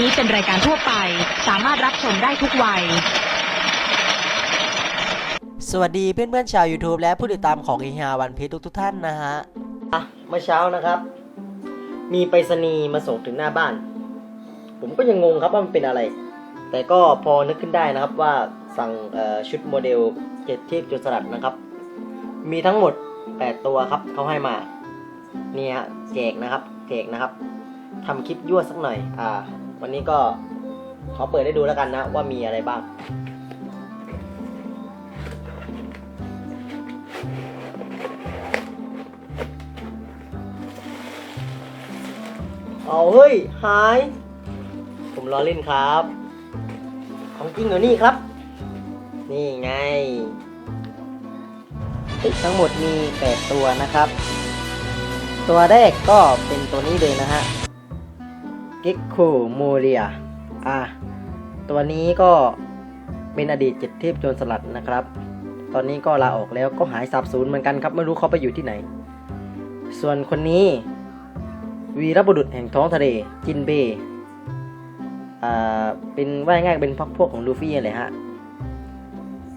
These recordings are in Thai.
นี้เป็นรายการทั่วไป สามารถรับชมได้ทุกวัย สวัสดีเพื่อนๆชาว YouTube และผู้ติดตามของอีฮาวันพีทุกทุกๆท่านนะฮะอะเมื่อเช้านะครับ มีไปรษณีย์มาส่งถึงหน้าบ้าน ผมก็ยังงงครับว่ามันเป็นอะไร แต่ก็พอนึกขึ้นได้นะครับว่าสั่งเอ่อชุดโมเดลเจ็ดเทพจุลสลัดนะครับ มีทั้งหมด 8 ตัวครับเขาให้มานี่ฮะแจกนะครับแจกนะครับทำคลิปยั่วสักหน่อย อ่า วันนี้ก็ขอเปิดให้ดูแล้วกันนะว่ามีอะไรบ้าง เอาเฮ้ย หาย ผมล้อเล่นครับ ของจริงอยู่นี่ครับ นี่ไงเฮ้ยทั้งหมดมี 8 ตัวนะครับ ตัวแรกก็เป็นตัวนี้เลยนะฮะ g e c k o m o r i a อะตัวนี้ก็เป็นอดีตเจ็ดเทพโจรสลัดนะครับ ตอนนี้ก็ลาออกแล้วก็หายสาบสูญเหมือนกันครับ ไม่รู้เขาไปอยู่ที่ไหน ส่วนคนนี้ วีรบุรุษแห่งท้องทะเลจินเบอ่าเป็นว่าง่ายเป็นพักพวกของลูฟี่เลยฮะ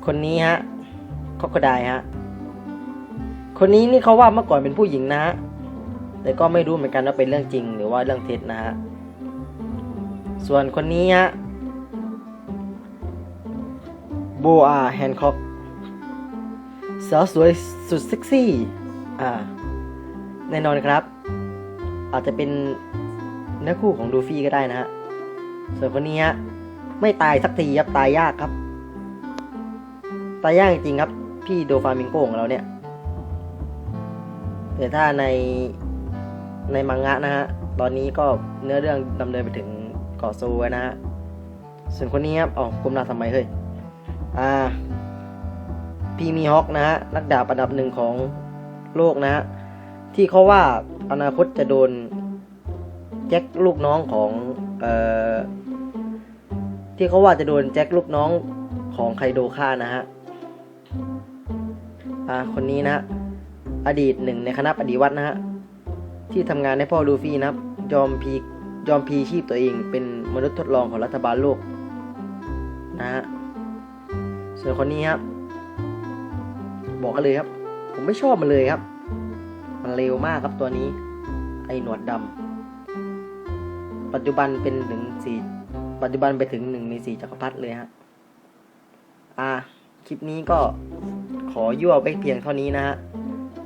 คนนี้ฮะคอกไดฮะ คนนี้นี่เขาว่าเมื่อก่อนเป็นผู้หญิงนะฮะแต่ก็ไม่รู้เหมือนกันว่าเป็นเรื่องจริงหรือว่าเรื่องเท็จนะฮะ ส่วนคนนี้ฮะโบอาแฮนคอกสาวสวยสุดเซ็กซี่อ่าแน่นอนครับ อาจจะเป็นเนื้อคู่ของลูฟี่ก็ได้นะฮะ ส่วนคนนี้ฮะไม่ตายสักทีครับตายยากครับ ตายยากจริงครับ พี่โดฟามิงโกของเราเนี่ย แต่ถ้าในในมังงะนะฮะ ตอนนี้ก็เนื้อเรื่องดำเนินไปถึง กาะซูแล้นะฮะส่วนคนนี้ครับอ๋อกลมหน้าทำไมเฮ้ย อ่า พีมีฮอกนะฮะ นักดาบอันดับหนึ่งของโลกนะฮะ ที่เขาว่าอนาคตจะโดนแจ็คลูกน้องของ เอ่อ ที่เขาว่าจะโดนแจ็คลูกน้องของไคโดฆ่านะฮะ อ่า คนนี้นะ อดีตหนึ่งในคณะปฏิวัตินะฮะ ที่ทำงานให้พ่อลูฟี่นะครับ ยอมพี ยอมพีชีพตัวเองเป็นมนุษย์ทดลองของรัฐบาลโลกนะฮะส่วนคนนี้ครับ บอกกันเลยครับ ผมไม่ชอบมันเลยครับ มันเร็วมากครับตัวนี้ ไอหนวดดำปัจจุบันเป็นถึงสี่ปัจจุบันไปถึงหนึ่งในสี่จักรพรรดิเลยฮะอ่าคลิปนี้ก็ขอยั่วไปเพียงเท่านี้นะฮะ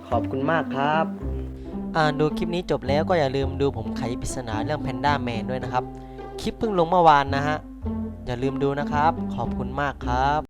ขอบคุณมากครับ ดูคลิปนี้จบแล้วก็อย่าลืมดูผมไขปริศนาเรื่องแพนด้าแมนด้วยนะครับ คลิปเพิ่งลงเมื่อวานนะฮะ อย่าลืมดูนะครับ ขอบคุณมากครับ